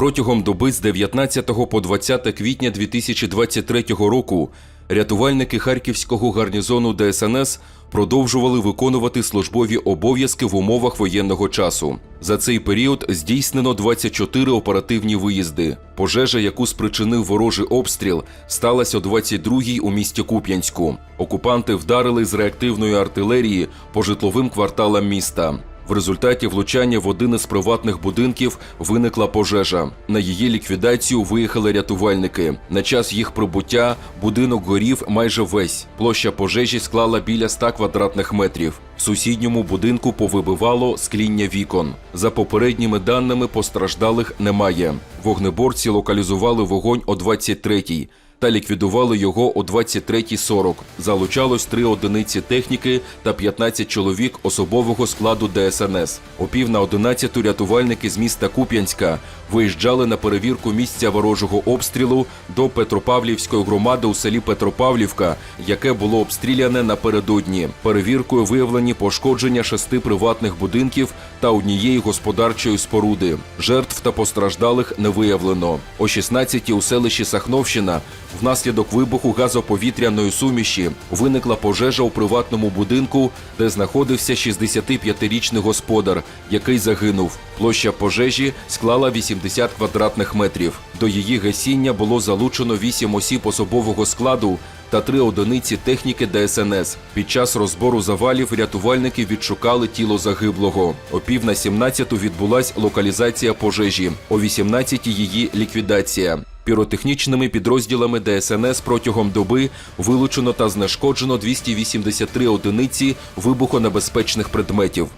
Протягом доби з 19 по 20 квітня 2023 року рятувальники Харківського гарнізону ДСНС продовжували виконувати службові обов'язки в умовах воєнного часу. За цей період здійснено 24 оперативні виїзди. Пожежа, яку спричинив ворожий обстріл, сталася о 22-й у місті Куп'янську. Окупанти вдарили з реактивної артилерії по житловим кварталам міста. В результаті влучання в один із приватних будинків виникла пожежа. На її ліквідацію виїхали рятувальники. На час їх прибуття будинок горів майже весь. Площа пожежі склала біля 100 квадратних метрів. В сусідньому будинку повибивало скління вікон. За попередніми даними постраждалих немає. Вогнеборці локалізували вогонь о 23-й та ліквідували його о 23.40. Залучалось три одиниці техніки та 15 чоловік особового складу ДСНС. О пів на 11 рятувальники з міста Куп'янська виїжджали на перевірку місця ворожого обстрілу до Петропавлівської громади у селі Петропавлівка, яке було обстріляне напередодні. Перевіркою виявлені пошкодження шести приватних будинків та однієї господарчої споруди. Жертв та постраждалих не виявлено. О 16 у селищі Сахновщина внаслідок вибуху газоповітряної суміші виникла пожежа у приватному будинку, де знаходився 65-річний господар, який загинув. Площа пожежі склала 80 квадратних метрів. До її гасіння було залучено 8 осіб особового складу та три одиниці техніки ДСНС. Під час розбору завалів рятувальники відшукали тіло загиблого. О пів на 17 відбулась локалізація пожежі, о 18 її ліквідація. Піротехнічними підрозділами ДСНС протягом доби вилучено та знешкоджено 283 одиниці вибухонебезпечних предметів.